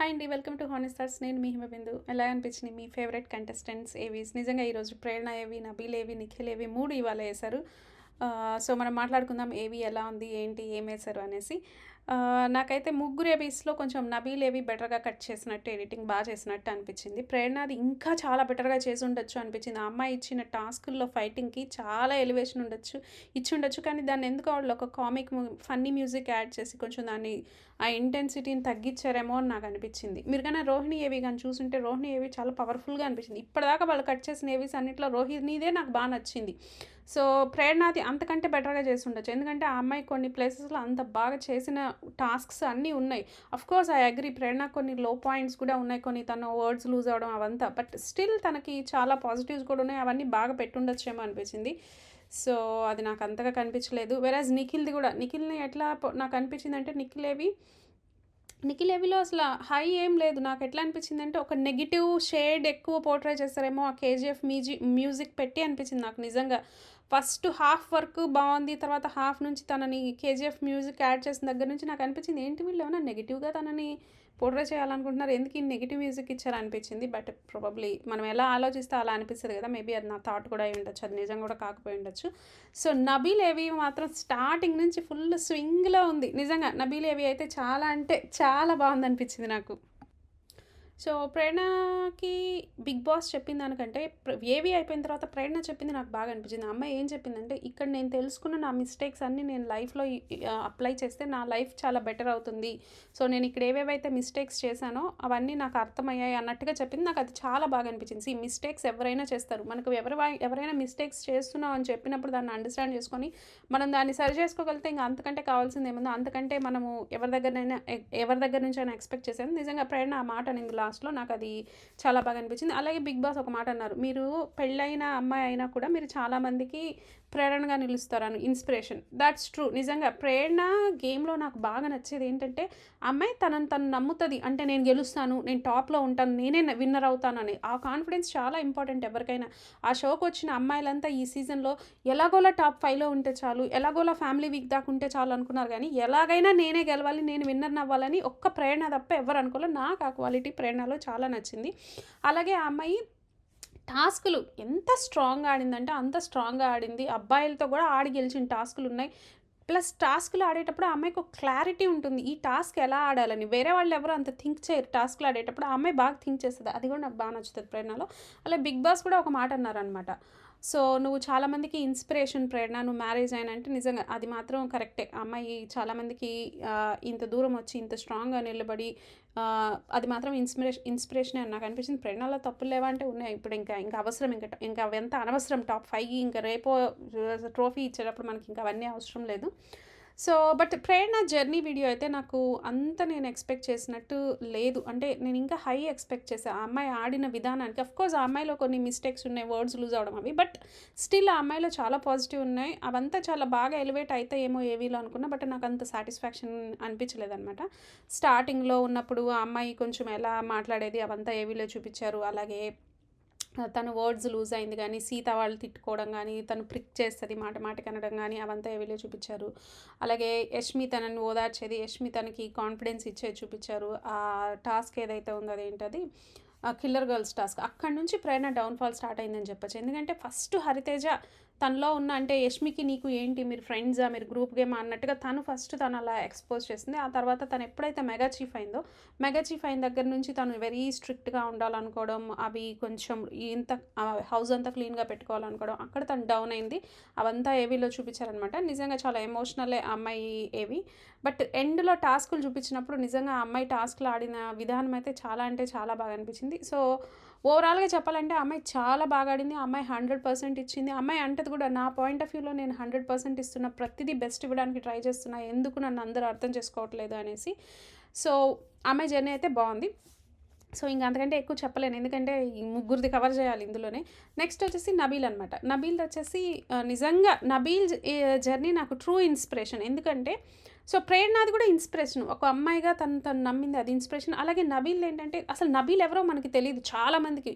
Hi అండి welcome to honey stars నేను మీ హిమబిందు. ఎలా అనిపించింది మీ ఫేవరెట్ కంటెస్టెంట్స్ ఏవీస్ నిజంగా ఈరోజు ప్రేరణ ఏవి నబీల్ ఏవి నిఖిల్ ఏవి మూడు ఇవాళ వేశారు. సో మనం మాట్లాడుకుందాం ఏవి ఎలా ఉంది ఏంటి ఏం వేశారు అనేసి. నాకైతే ముగ్గురు ఏబీస్లో కొంచెం నబీల్ ఏవి బెటర్గా కట్ చేసినట్టు ఎడిటింగ్ బాగా చేసినట్టు అనిపించింది. ప్రేరణది ఇంకా చాలా బెటర్గా చేసి ఉండొచ్చు అనిపించింది. ఆ అమ్మాయి ఇచ్చిన టాస్కుల్లో ఫైటింగ్కి చాలా ఎలివేషన్ ఉండొచ్చు ఇచ్చి ఉండొచ్చు. కానీ దాన్ని ఎందుకు వాళ్ళు ఒక కామిక్ ఫన్నీ మ్యూజిక్ యాడ్ చేసి కొంచెం దాన్ని ఆ ఇంటెన్సిటీని తగ్గించారేమో అని నాకు అనిపించింది. మీరు కానీ రోహిణి ఏవి కానీ చూసుంటే రోహిణి ఏవి చాలా పవర్ఫుల్గా అనిపించింది. ఇప్పటిదాకా వాళ్ళు కట్ చేసిన ఏవీస్ అన్నింటిలో రోహిణిదే నాకు బాగా నచ్చింది. సో ప్రేరణది అంతకంటే బెటర్గా చేసి ఉండొచ్చు ఎందుకంటే ఆ అమ్మాయి కొన్ని ప్లేసెస్లో అంత బాగా చేసిన టాస్క్స్ అన్నీ ఉన్నాయి. Of course I agree Prerana కొన్ని లో పాయింట్స్ కూడా ఉన్నాయి. కొన్ని తన వర్డ్స్ లూజ్ అవడం అవంతా. బట్ స్టిల్ తనకి చాలా పాజిటివ్స్ కూడా ఉన్నాయి. అవన్నీ బాగా పెట్టుండొచ్చేమో అనిపించింది. సో అది నాకు అంతగా కనిపించలేదు. వెరాజ్ నిఖిల్ది కూడా నిఖిల్ని ఎట్లా నాకు అనిపించింది అంటే నిఖిల్ ఏవి నిఖిల్ ఏవిలో అసలు హై ఏం లేదు. నాకు ఎట్లా అనిపించింది అంటే ఒక నెగిటివ్ షేడ్ ఎక్కువ పోర్ట్రై చేస్తారేమో ఆ కేజీఎఫ్ మ్యూజి మ్యూజిక్ పెట్టి అనిపించింది నాకు నిజంగా. ఫస్ట్ హాఫ్ వర్క్ బాగుంది తర్వాత హాఫ్ నుంచి తనని కేజీఎఫ్ మ్యూజిక్ యాడ్ చేసిన దగ్గర నుంచి నాకు అనిపించింది ఏంటి వీళ్ళు ఏమైనా నెగిటివ్గా తనని పోర్ట్రే చేయాలనుకుంటున్నారు. ఎందుకు ఈ నెగిటివ్ మ్యూజిక్ ఇచ్చారనిపించింది? బట్ ప్రాబబ్లీ మనం ఎలా ఆలోచిస్తే అలా అనిపిస్తుంది కదా. మేబీ అది నా థాట్ కూడా అయి ఉండొచ్చు. అది నిజం కూడా కాకపోయి ఉండొచ్చు. సో నబీలేవి మాత్రం స్టార్టింగ్ నుంచి ఫుల్ స్వింగ్లో ఉంది. నిజంగా నబీలేవి అయితే చాలా అంటే చాలా బాగుంది అనిపించింది నాకు. సో ప్రేరణకి బిగ్ బాస్ చెప్పిన దానికంటే ప్ర- ఏవి అయిపోయిన తర్వాత ప్రేరణ చెప్పింది నాకు బాగా అనిపించింది. అమ్మ అమ్మాయి ఏం చెప్పిందంటే ఇక్కడ నేను తెలుసుకున్న నా మిస్టేక్స్ అన్నీ నేను లైఫ్లో అప్లై చేస్తే నా లైఫ్ చాలా బెటర్ అవుతుంది. సో నేను ఇక్కడ ఏవేవైతే మిస్టేక్స్ చేశానో అవన్నీ నాకు అర్థమయ్యాయి అన్నట్టుగా చెప్పింది. నాకు అది చాలా బాగా అనిపించింది. ఈ మిస్టేక్స్ ఎవరైనా చేస్తారు. మనకు ఎవరు ఎవరైనా మిస్టేక్స్ చేస్తున్నాం అని చెప్పినప్పుడు దాన్ని అండర్స్టాండ్ చేసుకొని మనం దాన్ని సరి చేసుకోగలిగితే ఇంకా అంతకంటే కావాల్సింది ఏముందో? అంతకంటే మనము ఎవరి దగ్గరైనా ఎవరి దగ్గర నుంచి అయినా ఎక్స్పెక్ట్ చేశాను నిజంగా ప్రేరణ ఆ మాట అనింది లాస్ట్లో నాకు అది చాలా బాగా అనిపించింది. అలాగే బిగ్ బాస్ ఒక మాట అన్నారు. మీరు పెళ్ళైన అమ్మాయి అయినా కూడా మీరు చాలామందికి ప్రేరణగా నిలుస్తారని ఇన్స్పిరేషన్. దాట్స్ ట్రూ నిజంగా ప్రేరణ గేమ్లో నాకు బాగా నచ్చేది ఏంటంటే అమ్మాయి తనని తను నమ్ముతుంది. అంటే నేను గెలుస్తాను నేను టాప్లో ఉంటాను నేనే విన్నర్ అవుతానని ఆ కాన్ఫిడెన్స్ చాలా ఇంపార్టెంట్ ఎవరికైనా. ఆ షోకి వచ్చిన అమ్మాయిలంతా ఈ సీజన్లో ఎలాగోలా టాప్ ఫైవ్లో ఉంటే చాలు ఎలాగోలా ఫ్యామిలీ వీక్ దాకా ఉంటే చాలు అనుకున్నారు కానీ ఎలాగైనా నేనే గెలవాలి నేను విన్నర్ అవ్వాలని ఒక్క ప్రేరణ తప్ప ఎవరు అనుకోలేదు నాకు ఆ క్వాలిటీ ప్రేరణలో చాలా నచ్చింది. అలాగే ఆ అమ్మాయి టాస్కులు ఎంత స్ట్రాంగ్గా ఆడిందంటే అంత స్ట్రాంగ్గా ఆడింది. అబ్బాయిలతో కూడా ఆడి గెలిచిన టాస్కులు ఉన్నాయి. ప్లస్ టాస్క్లు ఆడేటప్పుడు అమ్మాయికి ఒక క్లారిటీ ఉంటుంది. ఈ టాస్క్ ఎలా ఆడాలని. వేరే వాళ్ళు ఎవరు అంత థింక్ చేయరు. టాస్క్లు ఆడేటప్పుడు ఆ అమ్మాయి బాగా థింక్ చేస్తుంది. అది కూడా నాకు బాగా నచ్చుతుంది ప్రేరణలో. అలా బిగ్ బాస్ కూడా ఒక మాట అన్నారనమాట సో నువ్వు చాలామందికి ఇన్స్పిరేషన్ ప్రేరణ నువ్వు మ్యారేజ్ అయిన అంటే నిజంగా అది మాత్రం కరెక్టే. అమ్మాయి చాలామందికి ఇంత దూరం వచ్చి ఇంత స్ట్రాంగ్గా నిలబడి అది మాత్రం ఇన్స్పిరేషన్ ఇన్స్పిరేషన్ అని నాకు అనిపించింది. ప్రేరణలో తప్పులు లేవా అంటే ఉన్నాయి. ఇప్పుడు ఇంకా ఇంకా అవసరం ఇంకా ఇంకా ఎంత అనవసరం? టాప్ ఫైవ్ ఇంకా రేపో ట్రోఫీ ఇచ్చేటప్పుడు మనకి ఇంకా అవన్నీ అవసరం లేదు. So but Prerana journey video అయితే నాకు అంత నేను ఎక్స్పెక్ట్ చేసినట్టు లేదు. అంటే నేను ఇంకా హై ఎక్స్పెక్ట్ చేశాను ఆ అమ్మాయి ఆడిన విధానానికి. కోర్స్ ఆ అమ్మాయిలో కొన్ని మిస్టేక్స్ ఉన్నాయి. వర్డ్స్ లూజ్ అవడం అవి. బట్ స్టిల్ ఆ అమ్మాయిలో చాలా పాజిటివ్ ఉన్నాయి. అవంతా చాలా బాగా ఎలివేట్ అయితే ఏమో ఏవీలో అనుకున్నా. బట్ నాకు అంత సాటిస్ఫాక్షన్ అనిపించలేదన్నమాట. స్టార్టింగ్లో ఉన్నప్పుడు ఆ అమ్మాయి కొంచెం ఎలా మాట్లాడేది అవంతా ఏవీలో చూపించారు. అలాగే తను వర్డ్స్ లూజ్ అయింది కానీ సీత వాళ్ళు తిట్టుకోవడం కానీ తను ప్రిక్ చేస్తుంది మాట మాటకి అనడం కానీ అవంతా ఏవిలో చూపించారు. అలాగే యష్మి తనని ఓదార్చేది యష్మి తనకి కాన్ఫిడెన్స్ ఇచ్చేది చూపించారు. ఆ టాస్క్ ఏదైతే ఉందో అదేంటది? కిల్లర్ గర్ల్స్ టాస్క్ అక్కడి నుంచి ప్రేరణ డౌన్ఫాల్ స్టార్ట్ అయిందని చెప్పొచ్చు. ఎందుకంటే ఫస్ట్ హరితేజ తనలో ఉన్న అంటే యష్మికి నీకు ఏంటి? మీరు ఫ్రెండ్సా మీరు గ్రూప్ గేమ్ అన్నట్టుగా తను ఫస్ట్ తను అలా ఎక్స్పోజ్ చేసింది. ఆ తర్వాత తను ఎప్పుడైతే మెగా చీఫ్ అయిందో మెగా చీఫ్ అయిన దగ్గర నుంచి తను వెరీ స్ట్రిక్ట్గా ఉండాలనుకోవడం అవి కొంచెం ఇంత హౌస్ అంతా క్లీన్గా పెట్టుకోవాలనుకోవడం అక్కడ తను డౌన్ అయింది. అవంతా ఏవీలో చూపించారనమాట నిజంగా చాలా ఎమోషనలే అమ్మాయి ఏవి. బట్ ఎండ్లో టాస్కులు చూపించినప్పుడు నిజంగా ఆ అమ్మాయి టాస్క్లు ఆడిన విధానం అయితే చాలా అంటే చాలా బాగా అనిపించింది. సో ఓవరాల్గా చెప్పాలంటే అమ్మాయి చాలా బాగా ఆడింది. అమ్మాయి హండ్రెడ్ పర్సెంట్ ఇచ్చింది. అమ్మాయి అంటది కూడా నా పాయింట్ ఆఫ్ వ్యూలో నేను హండ్రెడ్ పర్సెంట్ ఇస్తున్నా ప్రతిదీ బెస్ట్ ఇవ్వడానికి ట్రై చేస్తున్నా. ఎందుకు నన్ను అందరూ అర్థం చేసుకోవట్లేదు అనేసి. సో అమ్మాయి జర్నీ అయితే బాగుంది. సో ఇంక అంతకంటే ఎక్కువ చెప్పలేను. ఎందుకంటే ఈ ముగ్గురిది కవర్ చేయాలి ఇందులోనే. నెక్స్ట్ వచ్చేసి నబీల్ అనమాట నబీల్ వచ్చేసి నిజంగా నబీల్ జర్నీ నాకు ట్రూ ఇన్స్పిరేషన్. ఎందుకంటే సో ప్రేరణది కూడా ఇన్స్పిరేషన్. ఒక అమ్మాయిగా తను తను నమ్మింది అది ఇన్స్పిరేషన్. అలాగే నబీల్ ఏంటంటే అసలు నబీల్ ఎవరో మనకి తెలియదు చాలామందికి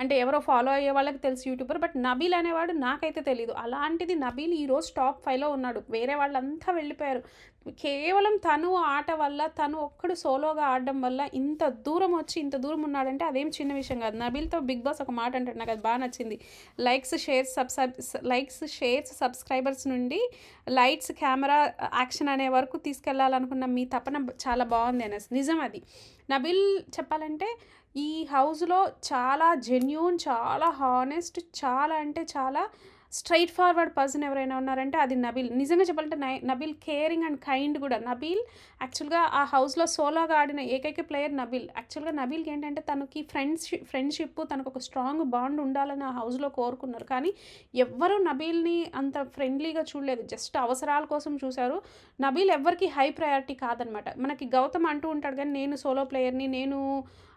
అంటే ఎవరో ఫాలో అయ్యే వాళ్ళకి తెలుసు యూట్యూబర్ బట్ నబీల్ అనేవాడు నాకైతే తెలియదు అలాంటిది నబీల్ ఈరోజు టాప్ ఫైవ్లో ఉన్నాడు. వేరే వాళ్ళంతా వెళ్ళిపోయారు. కేవలం తను ఆట వల్ల తను ఒక్కడు సోలోగా ఆడడం వల్ల ఇంత దూరం వచ్చి ఇంత దూరం ఉన్నాడంటే అదేం చిన్న విషయం కాదు. నబీల్తో బిగ్ బాస్ ఒక మాట అంటాడు నాకు అది బాగా నచ్చింది. Likes shares subscribe likes shares subscribers నుండి లైట్స్ కెమెరా యాక్షన్ అనే వరకు తీసుకెళ్ళాలనుకున్న మీ తపన చాలా బాగుంది అనేసి. నిజం అది. నబీల్ చెప్పాలంటే ఈ హౌస్లో చాలా జెన్యూన్ చాలా హానెస్ట్ చాలా అంటే చాలా స్ట్రైట్ ఫార్వర్డ్ పర్సన్ ఎవరైనా ఉన్నారంటే అది నబీల్. నిజంగా చెప్పాలంటే నబీల్ కేరింగ్ అండ్ కైండ్ కూడా. నబీల్ యాక్చువల్గా ఆ హౌస్లో సోలోగా ఆడిన ఏకైక ప్లేయర్ నబీల్. యాక్చువల్గా నబీల్కి ఏంటంటే తనకి ఫ్రెండ్షిప్ ఫ్రెండ్షిప్ తనకు ఒక స్ట్రాంగ్ బాండ్ ఉండాలని ఆ హౌస్లో కోరుకున్నారు. కానీ ఎవ్వరూ నబీల్ని అంత ఫ్రెండ్లీగా చూడలేదు. జస్ట్ అవసరాల కోసం చూశారు. నబీల్ ఎవ్వరికి హై ప్రయారిటీ కాదనమాట. మనకి గౌతమ్ అంటూ ఉంటాడు కానీ నేను సోలో ప్లేయర్ని నేను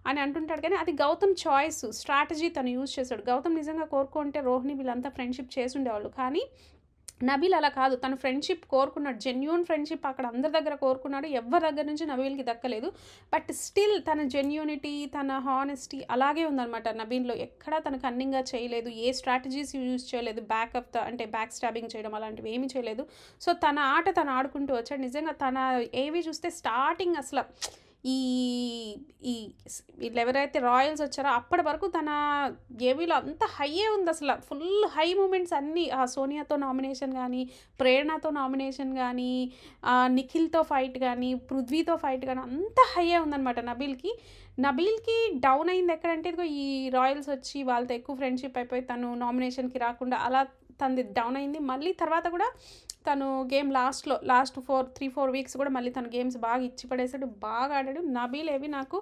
అని అంటుంటాడు. కానీ అది గౌతమ్ చాయిస్ స్ట్రాటజీ తను యూజ్ చేశాడు గౌతమ్ నిజంగా కోరుకుంటే రోహిణి వీళ్ళంతా ఫ్రెండ్షిప్ చేసి ఉండేవాళ్ళు. కానీ నబీల్ అలా కాదు. తను ఫ్రెండ్షిప్ కోరుకున్నాడు. జెన్యున్ ఫ్రెండ్షిప్ అక్కడ అందరి దగ్గర కోరుకున్నాడు. ఎవరి దగ్గర నుంచి నబీల్కి దక్కలేదు. బట్ స్టిల్ తన జెన్యూనిటీ తన హానెస్టీ అలాగే ఉందన్నమాట నబీన్లో ఎక్కడా తను కన్నింగ్గా చేయలేదు. ఏ స్ట్రాటజీస్ యూజ్ చేయలేదు. బ్యాకప్ అంటే బ్యాక్ స్టాబింగ్ చేయడం అలాంటివి ఏమీ చేయలేదు. సో తన ఆట తను ఆడుకుంటూ వచ్చాడు. నిజంగా తన ఏవి చూస్తే స్టార్టింగ్ అసలు ఈ ఈ వీళ్ళు ఎవరైతే రాయల్స్ వచ్చారో అప్పటి వరకు తన ఏవీలో అంత హైయే ఉంది అసలు. ఫుల్ హై మూమెంట్స్ అన్నీ. ఆ సోనియాతో నామినేషన్ కానీ ప్రేరణతో నామినేషన్ కానీ నిఖిల్తో ఫైట్ కానీ పృథ్వీతో ఫైట్ కానీ అంత హైయే ఉందన్నమాట నబీల్కి. నబీల్కి డౌన్ అయింది ఎక్కడంటే ఇదిగో ఈ రాయల్స్ వచ్చి వాళ్ళతో ఎక్కువ ఫ్రెండ్షిప్ అయిపోయి తను నామినేషన్కి రాకుండా అలా తనది డౌన్ అయింది. మళ్ళీ తర్వాత కూడా తను గేమ్ లాస్ట్లో last four three four weeks కూడా మళ్ళీ తన గేమ్స్ బాగా ఇచ్చి పడేసాడు బాగా ఆడాడు. నబీల్ ఏవి నాకు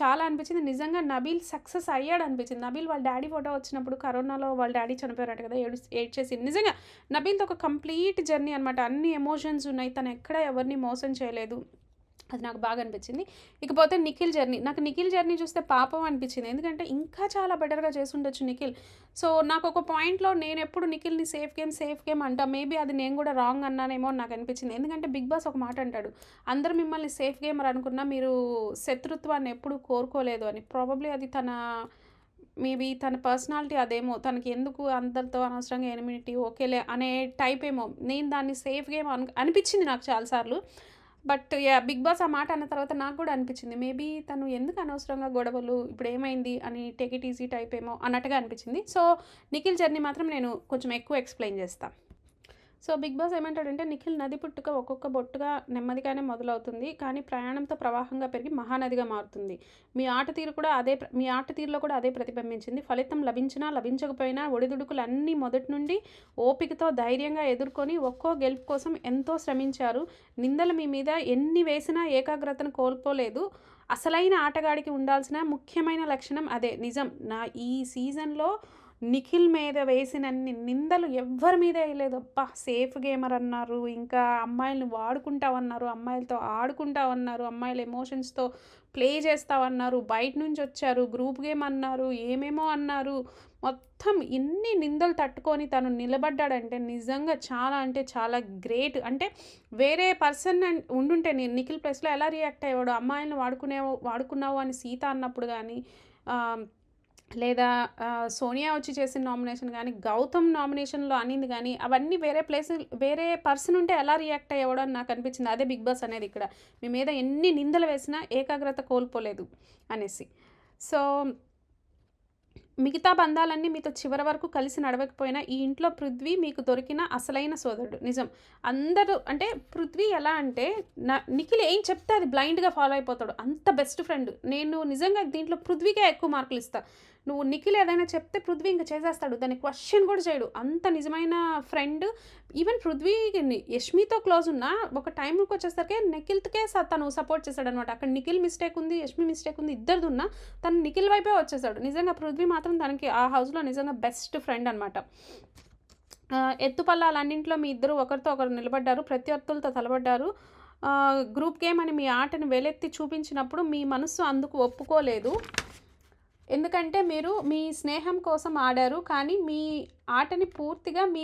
చాలా అనిపించింది. నిజంగా నబీల్ సక్సెస్ అయ్యాడు అనిపించింది నబీల్ వాళ్ళ డాడీ ఫోటో వచ్చినప్పుడు కరోనాలో వాళ్ళ డాడీ చనిపోయారట కదా ఏడు ఏడ్చేసి నిజంగా నబీల్తో ఒక కంప్లీట్ జర్నీ అనమాట అన్ని ఎమోషన్స్ ఉన్నాయి. తను ఎక్కడ ఎవరిని మోసం చేయలేదు. అది నాకు బాగా అనిపించింది. ఇకపోతే నిఖిల్ జర్నీ నాకు నిఖిల్ జర్నీ చూస్తే పాపం అనిపించింది. ఎందుకంటే ఇంకా చాలా బెటర్గా చేసుండొచ్చు నిఖిల్. సో నాకు ఒక పాయింట్లో నేను ఎప్పుడు నిఖిల్ని సేఫ్ గేమ్ సేఫ్ గేమ్ అంటా మేబీ అది నేను కూడా రాంగ్ అన్నానేమో అని నాకు అనిపించింది. ఎందుకంటే బిగ్ బాస్ ఒక మాట అంటాడు అందరు మిమ్మల్ని సేఫ్ గేమర్ అనుకున్నా మీరు శత్రుత్వాన్ని ఎప్పుడు కోరుకోలేదు అని. ప్రాబబ్లీ అది తన మేబీ తన పర్సనాలిటీ అదేమో తనకి ఎందుకు అందరితో అనవసరంగా ఎనిమిటీ ఓకేలే అనే టైప్ ఏమో. నేను దాన్ని సేఫ్ గేమ్ అను అనిపించింది నాకు చాలాసార్లు. బట్ యా బిగ్ బాస్ ఆ మాట అన్న తర్వాత నాకు కూడా అనిపించింది. మేబీ తను ఎందుకు అనవసరంగా గొడవలు ఇప్పుడు ఏమైంది అని టేక్ ఇట్ ఈజీ టైప్ ఏమో అన్నట్టుగా అనిపించింది. సో నిఖిల్ జర్నీ మాత్రం నేను కొంచెం ఎక్కువ ఎక్స్ప్లెయిన్ చేస్తాను సో బిగ్ బాస్ ఏమంటాడంటే నిఖిల్ నది పుట్టుక ఒక్కొక్క బొట్టుగా నెమ్మదిగానే మొదలవుతుంది. కానీ ప్రయాణంతో ప్రవాహంగా పెరిగి మహానదిగా మారుతుంది. మీ ఆట తీరు కూడా అదే మీ ఆట తీరులో కూడా అదే ప్రతిబింబించింది. ఫలితం లభించినా లభించకపోయినా ఒడిదుడుకులు అన్నీ మొదటి నుండి ఓపికతో ధైర్యంగా ఎదుర్కొని ఒక్కో గెలుపు కోసం ఎంతో శ్రమించారు. నిందలు మీ మీద ఎన్ని వేసినా ఏకాగ్రతను కోల్పోలేదు. అసలైన ఆటగాడికి ఉండాల్సిన ముఖ్యమైన లక్షణం అదే. నిజం. నా ఈ సీజన్లో నిఖిల్ మీద వేసినన్ని నిందలు ఎవ్వరి మీద వేయలేదు అప్ప సేఫ్ గేమర్ అన్నారు ఇంకా అమ్మాయిలను వాడుకుంటావన్నారు అమ్మాయిలతో ఆడుకుంటావన్నారు అమ్మాయిల ఎమోషన్స్తో ప్లే చేస్తావన్నారు బయట నుంచి వచ్చారు గ్రూప్ గేమ్ అన్నారు ఏమేమో అన్నారు. మొత్తం ఇన్ని నిందలు తట్టుకొని తను నిలబడ్డాడంటే నిజంగా చాలా అంటే చాలా గ్రేట్. అంటే వేరే పర్సన్ ఉండుంటే నేను నిఖిల్ ప్లేస్లో ఎలా రియాక్ట్ అయ్యాడు? అమ్మాయిలను వాడుకునే వాడుకున్నావు అని సీత అన్నప్పుడు కానీ లేదా సోనియా వచ్చి చేసిన నామినేషన్ కానీ గౌతమ్ నామినేషన్లో అనింది కానీ అవన్నీ వేరే ప్లేస్ వేరే పర్సన్ ఉంటే ఎలా రియాక్ట్ అయ్యేవాడో అని నాకు అనిపించింది. అదే బిగ్ బాస్ అనేది ఇక్కడ. మీ మీద ఎన్ని నిందలు వేసినా ఏకాగ్రత కోల్పోలేదు అనేసి. సో మిగతా బంధాలన్నీ మీతో చివరి వరకు కలిసి నడవకపోయినా ఈ ఇంట్లో పృథ్వీ మీకు దొరికిన అసలైన సోదరుడు. నిజం. అందరూ అంటే పృథ్వీ ఎలా అంటే నా నిఖిల్ ఏం చెప్తే అది బ్లైండ్గా ఫాలో అయిపోతాడు. అంత బెస్ట్ ఫ్రెండ్. నేను నిజంగా దీంట్లో పృథ్వీకే ఎక్కువ మార్కులు ఇస్తాను నువ్వు నిఖిల్ ఏదైనా చెప్తే పృథ్వీ ఇంకా చేసేస్తాడు. దాన్ని క్వశ్చన్ కూడా చేయడు. అంత నిజమైన ఫ్రెండ్ ఈవెన్ పృథ్వీ యష్మితో క్లోజ్ ఉన్నా ఒక టైంకి వచ్చేసరికి నిఖిల్కే స- తను సపోర్ట్ చేశాడు అనమాట అక్కడ నిఖిల్ మిస్టేక్ ఉంది యష్మి మిస్టేక్ ఉంది ఇద్దరిది ఉన్నా తను నిఖిల్ వైపే వచ్చేసాడు. నిజంగా పృథ్వీ మాత్రం తనకి ఆ హౌస్లో నిజంగా బెస్ట్ ఫ్రెండ్ అనమాట ఎత్తుపల్లాలన్నింటిలో మీ ఇద్దరు ఒకరితో ఒకరు నిలబడ్డారు ప్రత్యర్థులతో తలబడ్డారు. గ్రూప్ గేమ్ అని మీ ఆటను వేలెత్తి చూపించినప్పుడు మీ మనసు అందుకు ఒప్పుకోలేదు. ఎందుకంటే మీరు మీ స్నేహం కోసం ఆడారు కానీ మీ ఆటని పూర్తిగా మీ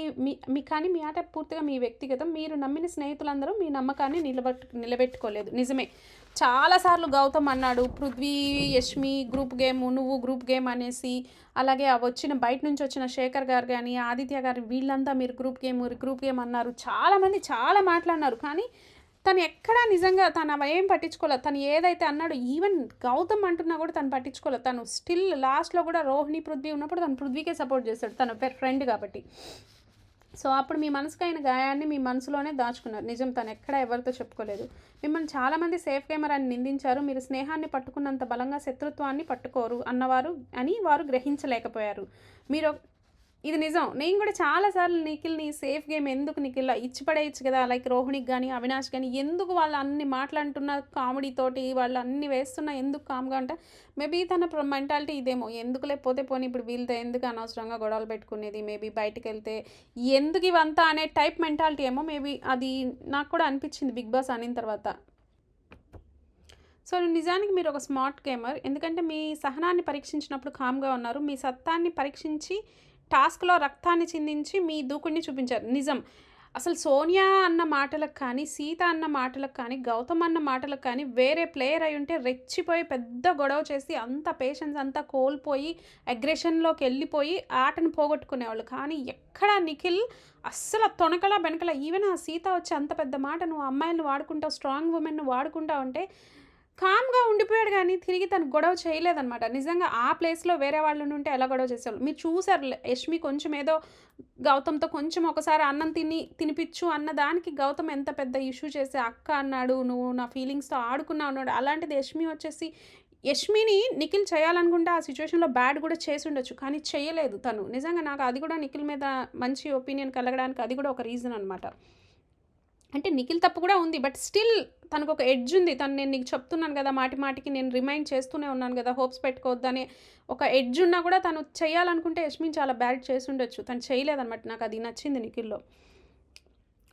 మీ కానీ మీ ఆట పూర్తిగా మీ వ్యక్తిగతం మీరు నమ్మిన స్నేహితులందరూ మీ నమ్మకాన్ని నిలబెట్టు నిలబెట్టుకోలేదు. నిజమే. చాలాసార్లు గౌతమ్ అన్నాడు పృథ్వీ యష్మి గ్రూప్ గేమ్ నువ్వు గ్రూప్ గేమ్ అనేసి. అలాగే ఆ వచ్చిన బయట నుంచి వచ్చిన శేఖర్ గారు కానీ ఆదిత్య గారు వీళ్ళంతా మీరు గ్రూప్ గేమ్ గ్రూప్ గేమ్ అన్నారు. చాలామంది చాలా మాట్లాడినారు కానీ తను ఎక్కడా నిజంగా తను ఏం పట్టించుకోలేదు తను ఏదైతే అన్నాడో ఈవెన్ గౌతమ్ అంటున్నా కూడా తను పట్టించుకోలేదు తను స్టిల్ లాస్ట్లో కూడా రోహిణి పృథ్వీ ఉన్నప్పుడు తను పృథ్వీకే సపోర్ట్ చేస్తాడు. తన ఫ్రెండ్ కాబట్టి. సో అప్పుడు మీ మనసుకు అయిన గాయాన్ని మీ మనసులోనే దాచుకున్నారు. నిజం తను ఎక్కడ ఎవరితో చెప్పుకోలేదు. మిమ్మల్ని చాలామంది సేఫ్ గేమర్ అని నిందించారు. మీరు స్నేహాన్ని పట్టుకున్నంత బలంగా శత్రుత్వాన్ని పట్టుకోరు అన్నవారు అని వారు గ్రహించలేకపోయారు. మీరు ఇది నిజం. నేను కూడా చాలాసార్లు నిఖిల్ని సేఫ్ గేమ్ ఎందుకు నిఖిల్ ఇచ్చి పడేయచ్చు కదా? లైక్ రోహిణికి కానీ అవినాష్ కానీ ఎందుకు వాళ్ళు అన్ని మాట్లాడుతున్న కామెడీ తోటి వాళ్ళు అన్ని వేస్తున్నా ఎందుకు కామ్గా అంటే మేబీ తన మెంటాలిటీ ఇదేమో. ఎందుకు లేకపోతే పోనీ ఇప్పుడు వీళ్ళతో ఎందుకు అనవసరంగా గొడవలు పెట్టుకునేది? మేబీ బయటకు వెళ్తే ఎందుకు ఇవంతా అనే టైప్ మెంటాలిటీ ఏమో మేబీ అది నాకు కూడా అనిపించింది బిగ్ బాస్ అనిన తర్వాత. సో నిజానికి మీరు ఒక స్మార్ట్ గేమర్ ఎందుకంటే మీ సహనాన్ని పరీక్షించినప్పుడు కామ్గా ఉన్నారు. మీ సత్తాన్ని పరీక్షించి టాస్క్లో రక్తాన్ని చిందించి మీ దూకుడిని చూపించారు. నిజం. అసలు సోనియా అన్న మాటలకు కానీ సీత అన్న మాటలకు కానీ గౌతమ్ అన్న మాటలకు కానీ వేరే ప్లేయర్ అయి ఉంటే రెచ్చిపోయి పెద్ద గొడవ చేసి అంత పేషెన్స్ అంతా కోల్పోయి అగ్రెషన్లోకి వెళ్ళిపోయి ఆటను పోగొట్టుకునేవాళ్ళు. కానీ ఎక్కడ నిఖిల్ అస్సలు తొణకలా బెనకలా ఈవెన్ ఆ సీత వచ్చి అంత పెద్ద మాట నువ్వు అమ్మాయిలను వాడుకుంటావు స్ట్రాంగ్ ఉమెన్ను వాడుకుంటావు అంటే కామ్గా ఉండిపోయాడు కానీ తిరిగి తను గొడవ చేయలేదనమాట నిజంగా ఆ ప్లేస్లో వేరే వాళ్ళు ఉంటే ఎలా గొడవ చేసేవాళ్ళు? మీరు చూసారు యష్మి కొంచెం ఏదో గౌతమ్తో కొంచెం ఒకసారి అన్నం తిని తినిపించు అన్న దానికి గౌతమ్ ఎంత పెద్ద ఇష్యూ చేసి అక్క అన్నాడు నువ్వు నా ఫీలింగ్స్తో ఆడుకున్నావు అన్నాడు. అలాంటిది యష్మి వచ్చేసి యష్మిని నిఖిల్ చేయాలనుకుంటే ఆ సిచ్యువేషన్లో బ్యాడ్ కూడా చేసి ఉండొచ్చు కానీ చేయలేదు తను. నిజంగా నాకు అది కూడా నిఖిల్ మీద మంచి ఒపీనియన్ కలగడానికి అది కూడా ఒక రీజన్ అనమాట అంటే నిఖిల్ తప్పు కూడా ఉంది బట్ స్టిల్ తనకు ఒక ఎడ్జ్ ఉంది. తను నేను నీకు చెప్తున్నాను కదా మాటి మాటికి నేను రిమైండ్ చేస్తూనే ఉన్నాను కదా హోప్స్ పెట్టుకోవద్దని ఒక ఎడ్జ్ ఉన్నా కూడా తను చేయాలనుకుంటే యశ్మిన్ చాలా బ్యాడ్ చేసి ఉండొచ్చు. తను చేయలేదన్నమాట నాకు అది నచ్చింది నిఖిల్లో.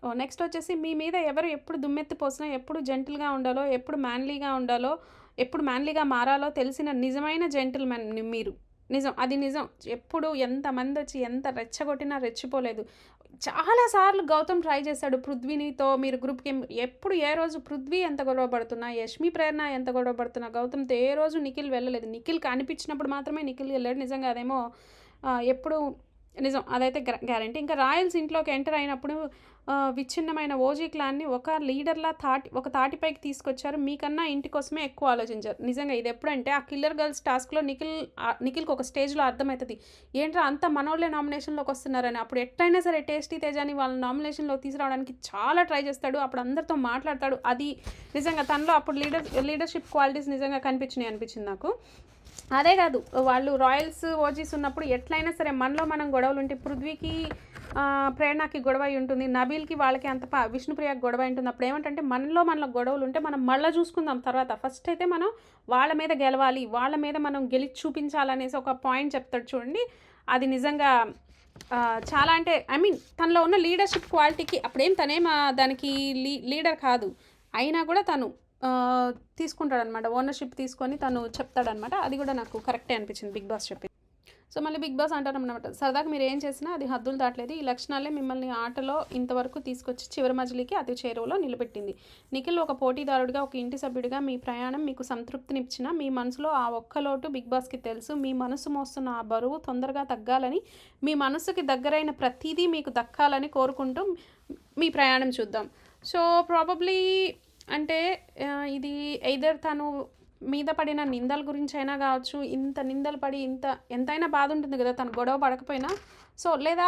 ఓ నెక్స్ట్ వచ్చేసి మీ మీద ఎవరు ఎప్పుడు దుమ్మెత్తి పోసినా ఎప్పుడు జెంటిల్గా ఉండాలో ఎప్పుడు మ్యాన్లీగా ఉండాలో ఎప్పుడు మ్యాన్లీగా మారాలో తెలిసిన నిజమైన జెంటిల్మెన్ మీరు. నిజం. అది నిజం. ఎప్పుడు ఎంతమంది వచ్చి ఎంత రెచ్చగొట్టినా రెచ్చిపోలేదు. చాలాసార్లు గౌతమ్ ట్రై చేశాడు పృథ్వీనితో మీరు గ్రూప్కి ఎప్పుడు ఏ రోజు పృథ్వీ ఎంత గొడవపడుతున్నా యష్మి ప్రేరణ ఎంత గొడవపడుతున్నా గౌతమ్తో ఏ రోజు నిఖిల్ వెళ్ళలేదు. నిఖిల్ కనిపించినప్పుడు మాత్రమే నిఖిల్ వెళ్ళాడు. నిజంగా అదేమో ఎప్పుడు నిజం. అదైతే గ్యారంటీ. ఇంకా రాయల్స్ ఇంట్లోకి ఎంటర్ అయినప్పుడు విచ్ఛిన్నమైన ఓజీ క్లాన్ని ఒక లీడర్లా తాటి ఒక తాటిపైకి తీసుకొచ్చారు. మీకన్నా ఇంటి కోసమే ఎక్కువ ఆలోచించారు. నిజంగా ఇది ఎప్పుడంటే ఆ కిల్లర్ గర్ల్స్ టాస్క్లో నిఖిల్ నిఖిల్కి ఒక స్టేజ్లో అర్థమవుతుంది ఏంట్రా అంత మనోళ్ళే నామినేషన్లోకి వస్తున్నారని. అప్పుడు ఎట్టయినా సరే టేస్టీ తేజాని వాళ్ళ నామినేషన్లో తీసుకురావడానికి చాలా ట్రై చేస్తాడు. అప్పుడు అందరితో మాట్లాడతాడు. అది నిజంగా తనలో అప్పుడు లీడర్ లీడర్షిప్ క్వాలిటీస్ నిజంగా కనిపించినాయి అనిపించింది నాకు. అదే కాదు వాళ్ళు రాయల్స్ ఓజీస్ ఉన్నప్పుడు ఎట్లయినా సరే మనలో మనం గొడవలు ఉంటే పృథ్వీకి ప్రేరణకి గొడవ ఉంటుంది నబీల్కి వాళ్ళకి అంత విష్ణుప్రియకి గొడవ ఉంటుంది. అప్పుడు ఏమంటే మనలో మనలో గొడవలు ఉంటే మనం మళ్ళీ చూసుకుందాం తర్వాత. ఫస్ట్ అయితే మనం వాళ్ళ మీద గెలవాలి వాళ్ళ మీద మనం గెలిచి చూపించాలనేసి ఒక పాయింట్ చెప్తాడు చూడండి. అది నిజంగా చాలా అంటే ఐ మీన్ తనలో ఉన్న లీడర్షిప్ క్వాలిటీకి అప్పుడేం తనేం దానికి లీ లీడర్ కాదు. అయినా కూడా తను తీసుకుంటాడనమాట ఓనర్షిప్ తీసుకొని తను చెప్తాడనమాట అది కూడా నాకు కరెక్టే అనిపించింది బిగ్ బాస్ చెప్పి. సో మళ్ళీ బిగ్ బాస్ అంటారనమాట సరదాగా మీరు ఏం చేసినా అది హద్దులు దాటలేదు. ఈ లక్షణాలే మిమ్మల్ని ఆటలో ఇంతవరకు తీసుకొచ్చి చివరి మజిలీకి అతి చేరువలో నిలబెట్టింది. నిఖిల్ ఒక పోటీదారుడిగా ఒక ఇంటి సభ్యుడిగా మీ ప్రయాణం మీకు సంతృప్తినిచ్చిన మీ మనసులో ఆ ఒక్క లోటు బిగ్ బాస్కి తెలుసు. మీ మనసు మోస్తున్న ఆ బరువు తొందరగా తగ్గాలని మీ మనసుకి దగ్గరైన ప్రతిదీ మీకు దక్కాలని కోరుకుంటూ మీ ప్రయాణం చూద్దాం. సో ప్రాబబ్లీ అంటే ఇది ఎయిదర్ తను మీద పడిన నిందల గురించి అయినా కావచ్చు ఇంత నిందలు పడి ఇంత ఎంతైనా బాధ ఉంటుంది కదా తను గొడవ పడకపోయినా. సో లేదా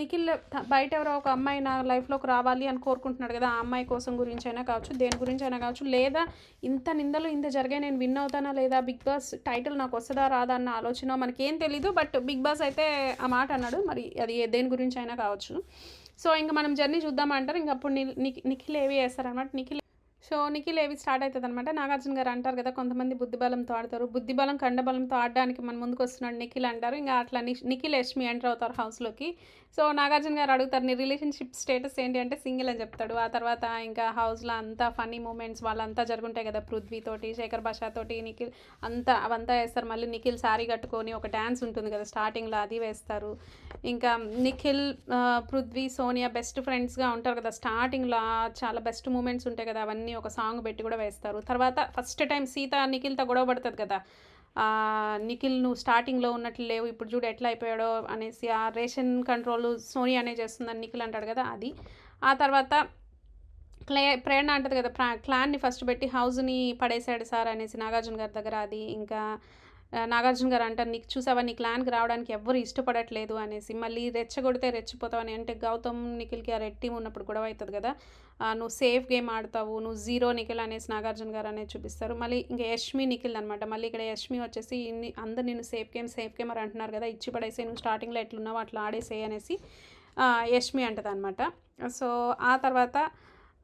నిఖిల్ బయట ఎవరో ఒక అమ్మాయి నా లైఫ్లోకి రావాలి అని కోరుకుంటున్నాడు కదా ఆ అమ్మాయి కోసం గురించి అయినా కావచ్చు దేని గురించి అయినా కావచ్చు లేదా ఇంత నిందలు ఇంత జరిగాయి నేను విన్ అవుతానా లేదా బిగ్ బాస్ టైటిల్ నాకు వస్తుందా రాదా అన్న ఆలోచన మనకేం తెలీదు బట్ బిగ్ బాస్ అయితే ఆ మాట అన్నాడు మరి అది దేని గురించి అయినా కావచ్చు. సో ఇంకా మనం జర్నీ చూద్దామంటారు ఇంక అప్పుడు నిఖిల్ ఏవి వేస్తారనమాట నిఖిల్ సో నిఖిల్ ఏవి స్టార్ట్ అవుతుంది అనమాట నాగార్జున గారు అంటారు కదా కొంతమంది బుద్ధిబలంతో ఆడతారు. బుద్ధిబలం కండబలంతో ఆడడానికి మన ముందుకు వస్తున్నాడు నిఖిల్ అంటారు. ఇంకా అట్లా నిఖిల్ యష్మి ఎంటర్ అవుతారు హౌస్లోకి సో నాగార్జున గారు అడుగుతారు నీ రిలేషన్షిప్ స్టేటస్ ఏంటి? అంటే సింగిల్ అని చెప్తాడు. ఆ తర్వాత ఇంకా హౌస్లో అంతా ఫన్నీ మూమెంట్స్ వాళ్ళంతా జరుగుంటాయి కదా పృథ్వీతోటి శేఖర్ తోటి నిఖిల్ అంతా అవంతా వేస్తారు. మళ్ళీ నిఖిల్ శారీ కట్టుకొని ఒక డ్యాన్స్ ఉంటుంది కదా స్టార్టింగ్లో అది వేస్తారు. ఇంకా నిఖిల్ పృథ్వీ సోనియా బెస్ట్ ఫ్రెండ్స్గా ఉంటారు కదా స్టార్టింగ్లో చాలా బెస్ట్ మూమెంట్స్ ఉంటాయి కదా అవన్నీ ఒక సాంగ్ పెట్టి కూడా వేస్తారు తర్వాత ఫస్ట్ టైం సీత నిఖిల్తో గొడవ పడుతుంది కదా నిఖిల్ నువ్వు స్టార్టింగ్లో ఉన్నట్లు లేవు ఇప్పుడు చూడు ఎట్లా అయిపోయాడో అనేసి ఆ రేషన్ కంట్రోల్ సోనియానే చేస్తుందని నిఖిల్ అంటాడు కదా అది ఆ తర్వాత క్లే ప్రేరణ అంటది కదా! ప్రా క్లాన్‌ని ఫస్ట్ పెట్టి హౌస్‌ని పడేశాడు సార్ అనేసి నాగార్జున గారి దగ్గర అది. ఇంకా నాగార్జున గారు అంటారు, "నీకు చూసావా నీ క్లాన్‌కి రావడానికి ఎవ్వరు ఇష్టపడట్లేదు" అనేసి. మళ్ళీ రెచ్చగొడితే రెచ్చిపోతావని అంటే గౌతమ్, నిఖిల్‌కి ఆ రెడ్ టీమ్ ఉన్నప్పుడు గొడవ అవుతుంది కదా! "నువ్వు సేఫ్ గేమ్ ఆడతావు. నువ్వు జీరో నిఖిల్" అనేసి నాగార్జున గారు అనేది చూపిస్తారు. మళ్ళీ ఇంకా యష్మి, నిఖిల్ అనమాట. మళ్ళీ ఇక్కడ యష్మి వచ్చేసి ఇన్ని అందరు నేను సేఫ్ గేమ్, సేఫ్ గేమర్ అంటున్నారు కదా! ఇచ్చి పడేసేయి నువ్వు స్టార్టింగ్‌లో ఎట్లున్నావు అట్లా ఆడేసేయి అనేసి యష్మి యష్మి అంటదనమాట. సో, ఆ తర్వాత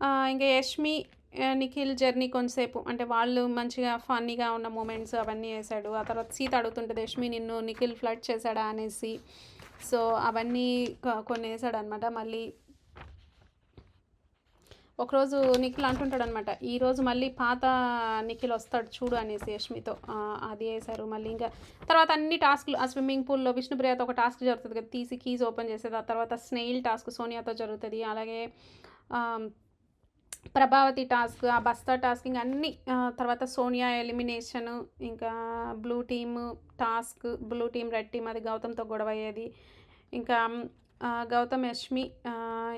ఇంకా ఇంక యష్మి నిఖిల్ జర్నీ కొంచెంసేపు అంటే వాళ్ళు మంచిగా ఫన్నీగా ఉన్న మూమెంట్స్ అవన్నీ వేశాడు ఆ తర్వాత సీత అడుగుతుంటుంది "యష్మి నిన్ను నిఖిల్ ఫ్లడ్ చేశాడా అనేసి. సో, అవన్నీ కొన్ని కొన్ని అనమాట మళ్ళీ ఒకరోజు నిఖిల్ అంటుంటాడనమాట, "ఈరోజు మళ్ళీ పాత నిఖిల్ వస్తాడు చూడు" అనేసి యష్మితో. అది వేశారు మళ్ళీ ఇంకా తర్వాత అన్ని టాస్క్‌లు ఆ స్విమ్మింగ్ పూల్‌లో విష్ణుప్రియతో ఒక టాస్క్ జరుగుతుంది కదా! తీసి కీజ్ ఓపెన్ చేసేది. ఆ తర్వాత స్నేహిల్ టాస్క్ సోనియాతో జరుగుతుంది అలాగే ప్రభావతి టాస్క్, ఆ బస్తా టాస్క్ అన్నీ తర్వాత సోనియా ఎలిమినేషను, ఇంకా blue team task, blue team, red team అది గౌతమ్‌తో గొడవ అయ్యేది. ఇంకా గౌతమ్, యష్మి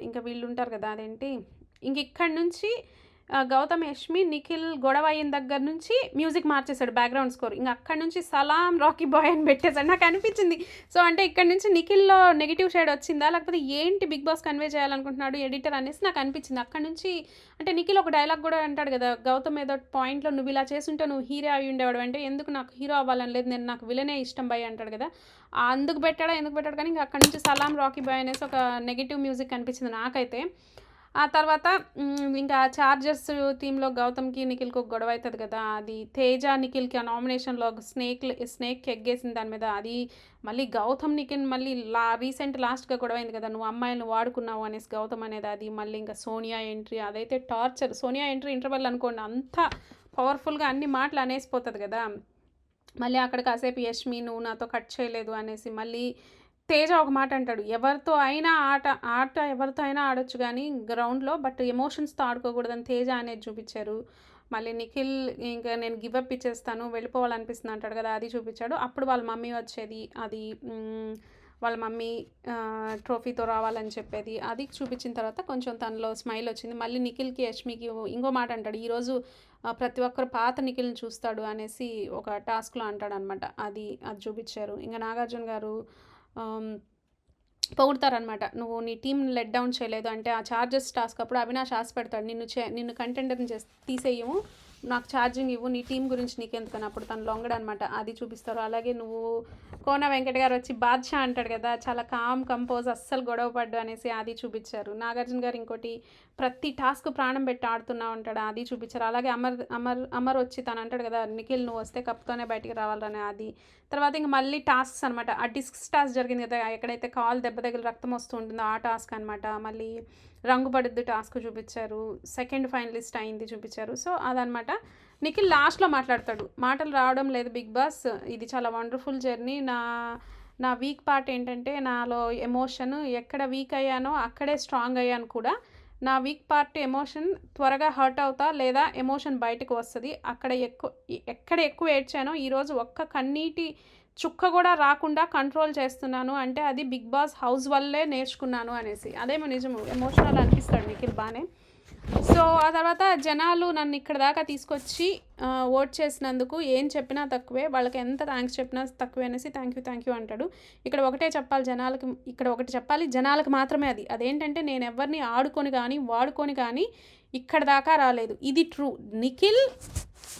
ఇంకా వీళ్ళు ఉంటారు కదా! అదేంటి ఇంక ఇక్కడి నుంచి గౌతమ్, యష్మి, నిఖిల్ గొడవ అయిన దగ్గర నుంచి మ్యూజిక్ మార్చేసాడు బ్యాక్‌గ్రౌండ్ స్కోర్. ఇంకా అక్కడి నుంచి 'సలాం రాకీ బాయ్' అని పెట్టేశాడు నాకు అనిపించింది. సో, అంటే ఇక్కడ నుంచి నిఖిల్‌లో నెగిటివ్ షేడ్ వచ్చిందా? లేకపోతే ఏంటి బిగ్ బాస్ కన్వే చేయాలనుకుంటున్నాడు ఎడిటర్ అనేసి నాకు అనిపించింది. అక్కడి నుంచి అంటే నిఖిల్ ఒక డైలాగ్ కూడా అంటాడు కదా! గౌతమ్ ఏదో పాయింట్‌లో "నువ్వు ఇలా చేస్తుంటే నువ్వు హీరో అయ్యి ఉండేవాడు అంటే, "ఎందుకు నాకు హీరో అవ్వాలని లేదు. నేను నాకు విలనే ఇష్టం భయ్" అంటాడు కదా! అందుకు పెట్టాడా ఎందుకు పెట్టాడు కానీ ఇంకా అక్కడ నుంచి 'సలాం రాకీ బాయ్' అనేసి ఒక నెగెటివ్ మ్యూజిక్ అనిపించింది నాకైతే. ఆ తర్వాత ఇంకా చార్జర్స్ థీమ్లో గౌతమ్‌కి, నిఖిల్‌కి ఒక గొడవ అవుతుంది కదా! అది తేజ, నిఖిల్‌కి ఆ నామినేషన్‌లో స్నేక్ స్నేక్ ఎగ్గేసింది దాని మీద అది మళ్ళీ గౌతమ్, నిఖిల్ మళ్ళీ లా రీసెంట్ లాస్ట్‌గా గొడవ అయింది కదా! "నువ్వు అమ్మాయిలను వాడుకున్నావు" అనేసి గౌతమ్ అనేది అది. మళ్ళీ ఇంకా సోనియా ఎంట్రీ అదైతే టార్చర్. సోనియా ఎంట్రీ ఇంటర్వెల్ అనుకోండి అంత పవర్‌ఫుల్‌గా అన్ని మాటలు అనేసిపోతుంది కదా! మళ్ళీ అక్కడ కాసేపు యష్మి "నువ్వు నాతో కట్ చేయలేదు" అనేసి మళ్ళీ తేజ ఒక మాట అంటాడు, "ఎవరితో అయినా ఆట ఆట ఎవరితో అయినా ఆడొచ్చు కానీ గ్రౌండ్‌లో బట్ ఎమోషన్స్‌తో ఆడుకోకూడదని" తేజ అనేది చూపించారు మళ్ళీ నిఖిల్ ఇంకా "నేను గివ్ ఇచ్చేస్తాను. వెళ్ళిపోవాలనిపిస్తుంది" అంటాడు కదా! అది చూపించాడు అప్పుడు వాళ్ళ మమ్మీ వచ్చేది. అది వాళ్ళ మమ్మీ ట్రోఫీతో రావాలని చెప్పేది. అది చూపించిన తర్వాత కొంచెం తనలో స్మైల్ వచ్చింది. మళ్ళీ నిఖిల్‌కి, యష్మికి ఇంకో మాట అంటాడు. "ఈరోజు ప్రతి ఒక్కరు పాత నిఖిల్‌ని చూస్తాడు" అనేసి ఒక టాస్క్‌లో అంటాడనమాట. అది అది చూపించారు ఇంక నాగార్జున గారు పొగుడతారనమాట "నువ్వు నీ టీంని లెట్ డౌన్ చేయలేదు" అంటే ఆ చార్జెస్ టాస్క్ అప్పుడు అవినాష్ ఆశ పెడతాడు. "నిన్ను చే నిన్ను కంటెండర్‌ని చేసి తీసేయము. నాకు ఛార్జింగ్ ఇవ్వు. నీ టీం గురించి నీకెందుకని" అప్పుడు తను లొంగడనమాట. అది చూపిస్తారు. అలాగే నువ్వు కోన వెంకట గారు వచ్చి బాద్‌షా అంటాడు కదా! చాలా కామ్, కంపోజ్ అస్సలు గొడవ పడ్డు అనేసి అది చూపించారు నాగార్జున గారు ఇంకోటి ప్రతి టాస్క్ ప్రాణం పెట్టి ఆడుతున్నావు అంటాడు. అది చూపించారు అలాగే అమర్ అమర్ అమర్ వచ్చి తను అంటాడు కదా! "నిఖిల్ నువ్వు వస్తే కప్‌తోనే బయటికి రావాలని" అది. తర్వాత ఇంక మళ్ళీ టాస్క్స్ అనమాట. ఆ డిస్క్స్ టాస్క్ జరిగింది కదా! ఎక్కడైతే కాలు దెబ్బ తగిలి రక్తం వస్తూ ఉంటుందో ఆ టాస్క్ అనమాట. మళ్ళీ రంగు పడుద్దు టాస్క్ చూపించారు సెకండ్ ఫైనలిస్ట్ అయింది చూపించారు సో, అదనమాట. నిఖిల్ లాస్ట్‌లో మాట్లాడతాడు. "మాటలు రావడం లేదు బిగ్ బాస్. ఇది చాలా వండర్‌ఫుల్ జర్నీ. నా నా వీక్ పార్ట్ ఏంటంటే నాలో ఎమోషన్. ఎక్కడ వీక్ అయ్యానో అక్కడే స్ట్రాంగ్ అయ్యాను కూడా. నా వీక్ పార్ట్ ఎమోషన్ త్వరగా హర్ట్ అవుతా లేదా ఎమోషన్ బయటకు వస్తుంది అక్కడ ఎక్కువ ఎక్కడ ఎక్కువ ఏడ్చానో ఈరోజు ఒక్క కన్నీటి చుక్క కూడా రాకుండా కంట్రోల్ చేస్తున్నాను. అంటే అది బిగ్ బాస్ హౌస్ వల్లే నేర్చుకున్నాను" అనేసి. అదేమో నిజము. ఎమోషనల్ అనిపిస్తాడు నిఖిల్ బాగానే సో, ఆ తర్వాత జనాలు నన్ను ఇక్కడ దాకా తీసుకొచ్చి ఓట్ చేసినందుకు ఏం చెప్పినా తక్కువే. వాళ్ళకి ఎంత థ్యాంక్స్ చెప్పినా తక్కువే అనేసి థ్యాంక్ యూ, థ్యాంక్ యూ అంటాడు. ఇక్కడ ఒకటే చెప్పాలి జనాలకి ఇక్కడ ఒకటి చెప్పాలి జనాలకు మాత్రమే అది. అదేంటంటే నేను ఎవరిని ఆడుకొని కానీ వాడుకొని కానీ ఇక్కడ దాకా రాలేదు. ఇది ట్రూ. నిఖిల్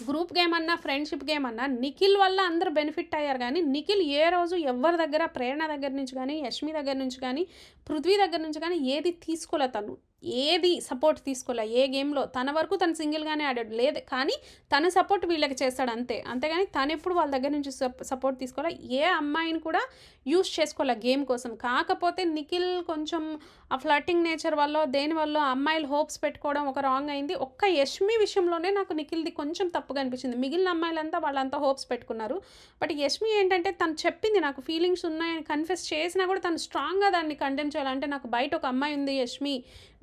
గ్రూప్ గేమ్ అన్నా, ఫ్రెండ్‌షిప్ గేమ్ అన్నా నిఖిల్ వల్ల అందరూ బెనిఫిట్ అయ్యారు కానీ నిఖిల్ ఏ రోజు ఎవరి దగ్గర ప్రేరణ దగ్గర నుంచి కానీ యష్మి దగ్గర నుంచి కానీ పృథ్వీ దగ్గర నుంచి కానీ ఏది తీసుకోలే తను. ఏది సపోర్ట్ తీసుకోలే. ఏ గేమ్‌లో తన వరకు తను సింగిల్‌గానే ఆడాడు. లేదు కానీ తన సపోర్ట్ వీళ్ళకి చేస్తాడు అంతే. అంతేగాని తనెప్పుడు వాళ్ళ దగ్గర నుంచి సప్ సపోర్ట్ తీసుకోలే. ఏ అమ్మాయిని కూడా యూస్ చేసుకోలే గేమ్ కోసం. కాకపోతే నిఖిల్ కొంచెం ఆ ఫ్లటింగ్ నేచర్ వల్ల దేనివల్ల అమ్మాయిలు హోప్స్ పెట్టుకోవడం ఒక రాంగ్ అయింది. ఒక్క యష్మి విషయంలోనే నాకు నిఖిల్‌ది కొంచెం తప్పుగా అనిపించింది. మిగిలిన అమ్మాయిలంతా వాళ్ళంతా హోప్స్ పెట్టుకున్నారు. బట్ యష్మి ఏంటంటే తను చెప్పింది నాకు ఫీలింగ్స్ ఉన్నాయని కన్ఫెస్ చేసినా కూడా తను స్ట్రాంగ్‌గా దాన్ని కండెమ్ చేయాలి. అంటే నాకు బయట ఒక అమ్మాయి ఉంది యష్మి.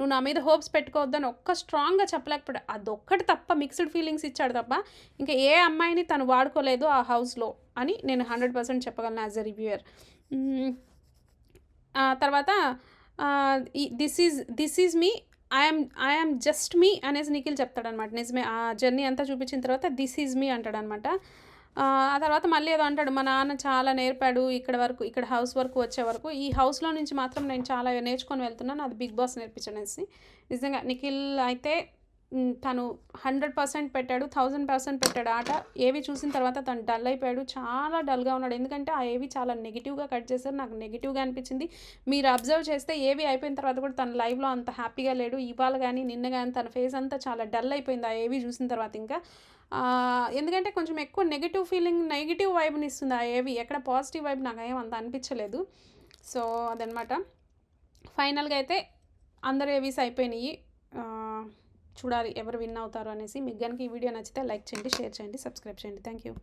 నువ్వు నా మీద హోప్స్ పెట్టుకోవద్దని ఒక్క స్ట్రాంగ్‌గా చెప్పలేకపోయాడు. అదొక్కటి తప్ప మిక్స్డ్ ఫీలింగ్స్ ఇచ్చాడు తప్ప, ఇంకా ఏ అమ్మాయిని తను వాడుకోలేదు ఆ హౌస్‌లో అని నేను 100% చెప్పగలను యాజ్ ఎ రివ్యూయర్. తర్వాత 'this is this is me' I'm I'm just me అనేసి నిఖిల్ చెప్తాడనమాట నిజమే ఆ జర్నీ అంతా చూపించిన తర్వాత దిస్ ఈజ్ మీ అంటాడనమాట ఆ తర్వాత మళ్ళీ ఏదో అంటాడు మా నాన్న చాలా నేర్పాడు ఇక్కడ వరకు ఇక్కడ హౌస్ వరకు వచ్చే వరకు ఈ హౌస్లో నుంచి మాత్రం నేను చాలా నేర్చుకొని వెళ్తున్నాను అది బిగ్ బాస్ నేర్పించనేసి. నిజంగా నిఖిల్ అయితే తను హండ్రెడ్ పర్సెంట్ పెట్టాడు థౌజండ్ పర్సెంట్ పెట్టాడు ఆట. ఏవి చూసిన తర్వాత తను డల్ అయిపోయాడు చాలా డల్గా ఉన్నాడు. ఎందుకంటే ఆ ఏవి చాలా నెగిటివ్గా కట్ చేశారు నాకు నెగిటివ్గా అనిపించింది. మీరు అబ్జర్వ్ చేస్తే ఏవి అయిపోయిన తర్వాత కూడా తన లైవ్లో అంత హ్యాపీగా లేడు. ఇవాళ కానీ నిన్న కానీ తన ఫేస్ అంతా చాలా డల్ అయిపోయింది ఆ ఏవి చూసిన తర్వాత ఇంకా. ఎందుకంటే కొంచెం ఎక్కువ నెగిటివ్ ఫీలింగ్ నెగిటివ్ వైబ్ని ఇస్తుంది ఆ ఏవి. ఎక్కడ పాజిటివ్ వైబ్ నాకు ఏం అంత అనిపించలేదు. సో అదనమాట. ఫైనల్గా అయితే అందరు ఏవీస్ అయిపోయినాయి. చూడాలి ఎవరు విన్ అవుతారు అనేసి. మీకు కనుక ఈ వీడియో నచ్చితే లైక్ చేయండి షేర్ చేయండి సబ్స్క్రైబ్ చేయండి. Thank you